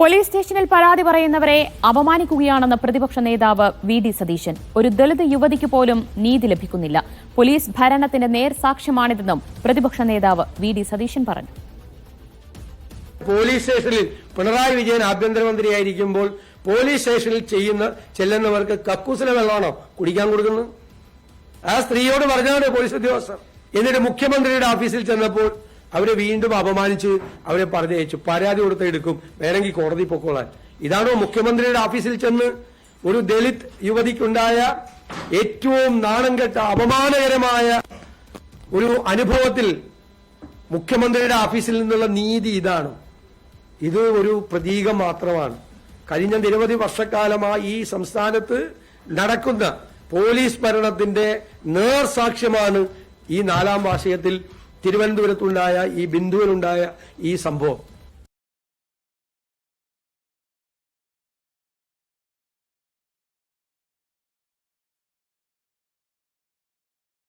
Police സ്റ്റേഷനിൽ പരാതി പറയുന്നവരെ അപമാനിക്കുകയാണെന്ന് പ്രതിപക്ഷ നേതാവ് വി ഡി സതീശൻ. ഒരു ദളിത് യുവതിക്ക് പോലും നീതി ലഭിക്കുന്നില്ല. പോലീസ് ഭരണത്തിന്റെ നേർസാക്ഷ്യമാണിതെന്നും പ്രതിപക്ഷ നേതാവ് വി ഡി സതീശൻ പറഞ്ഞു. പോലീസ് സ്റ്റേഷനിൽ പിണറായി വിജയൻ ആഭ്യന്തരമന്ത്രിയായിരിക്കുമ്പോൾ പോലീസ് സ്റ്റേഷനിൽ ചെയ്യുന്ന ചെല്ലുന്നവർക്ക് കക്കൂസിലെ വെള്ളമാണോ കുടിക്കാൻ കൊടുക്കുന്നത്? ആ സ്ത്രീയോട് പറഞ്ഞാണ് പോലീസ് ഉദ്യോഗസ്ഥർ? എന്നിട്ട് മുഖ്യമന്ത്രിയുടെ ഓഫീസിൽ ചെന്നപ്പോൾ അവരെ വീണ്ടും അപമാനിച്ച് അവരെ പറഞ്ഞയച്ചു പരാതി കൊടുത്ത് എടുക്കും. വേണമെങ്കിൽ കോടതി പൊക്കോളാൻ. ഇതാണോ മുഖ്യമന്ത്രിയുടെ ഓഫീസിൽ ചെന്ന് ഒരു ദളിത് യുവതിക്കുണ്ടായ ഏറ്റവും നാണം കെട്ട അപമാനകരമായ ഒരു അനുഭവത്തിൽ മുഖ്യമന്ത്രിയുടെ ഓഫീസിൽ നിന്നുള്ള നീതി ഇതാണ്. ഇത് ഒരു പ്രതീകം മാത്രമാണ്. കഴിഞ്ഞ നിരവധി വർഷക്കാലമായി ഈ സംസ്ഥാനത്ത് നടക്കുന്ന പോലീസ് ഭരണത്തിന്റെ നേർസാക്ഷ്യമാണ് ഈ നാലാം വാർഷികത്തിൽ തിരുവനന്തപുരത്തുണ്ടായ ഈ ബിന്ദുവിലുണ്ടായ ഈ സംഭവം.